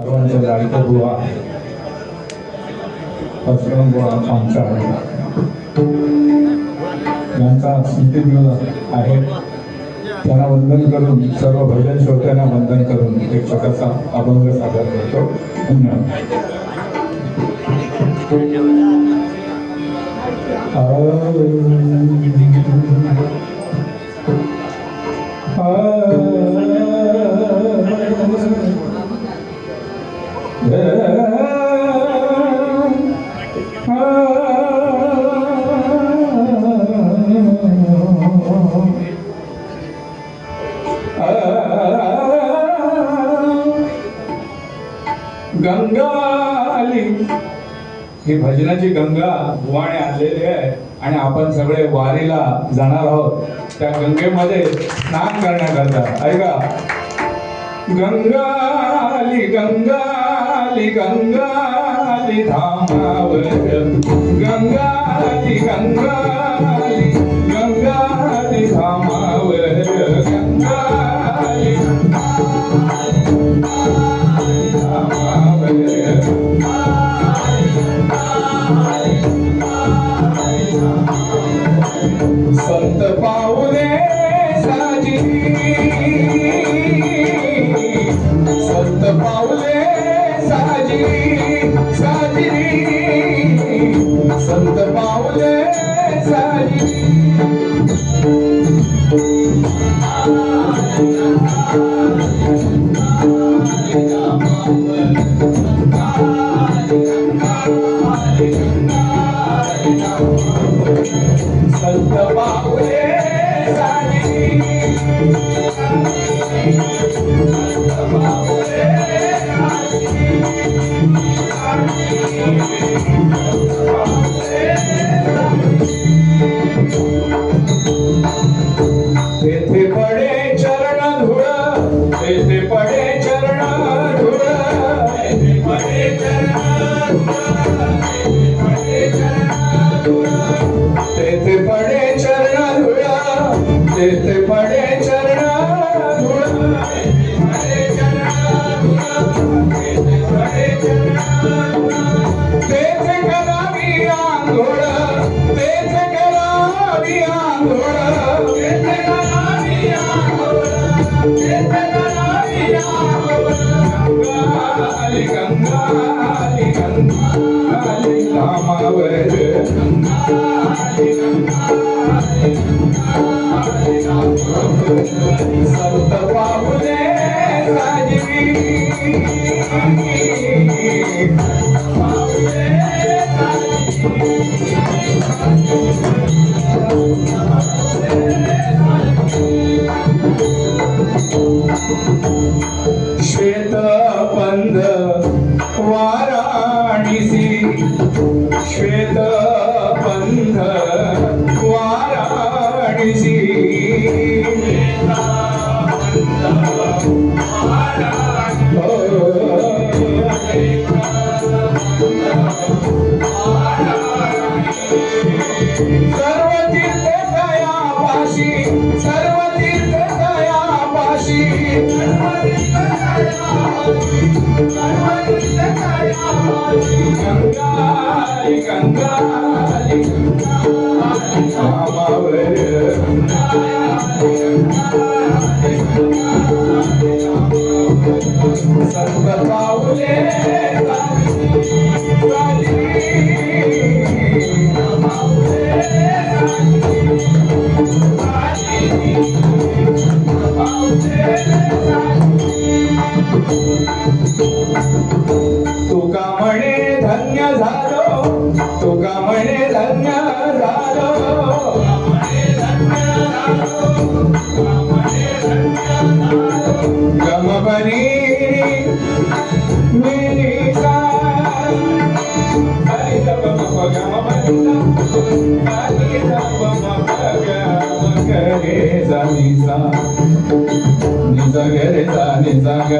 सर्वांच्या लाडक्या बुवा परशुराम बुवा आमच्या यांचा स्मृतिदिवस आहे त्यांना वंदन करून सर्व भजन श्रोत्यांना वंदन करून एक छोटासा अभंग सादर करतो धन्यवाद ही भजनाची गंगा बुवाने आणलेली आहे आणि आपण सगळे वारीला जाणार आहोत. त्या गंगेमध्ये स्नान करण्याकरता. ऐका गंगाली गंगाली गंगाली धामावर. गंगाली गंगाली गंगाली धामावर. गंगा संत पाऊले साजी. संत पाऊले साजी साजी. संत पाऊले साजी. पडे पाशी, सर्व నిజగరే నిజగ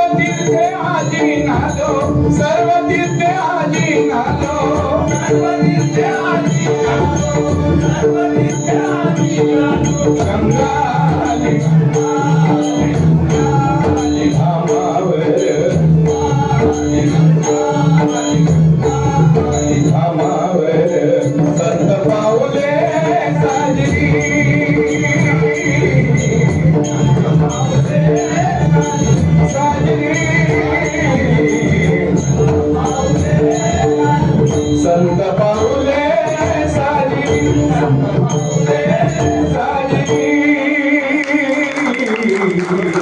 तीर्थे आजी नालो सर्व तीर्थे आजी नालो सर्व तीर्थे आजी नालो सर्व तीर्थे आजी नालो गंगा आली, आली, आली धामावर संत पावले साजरी संत पाऊले साजी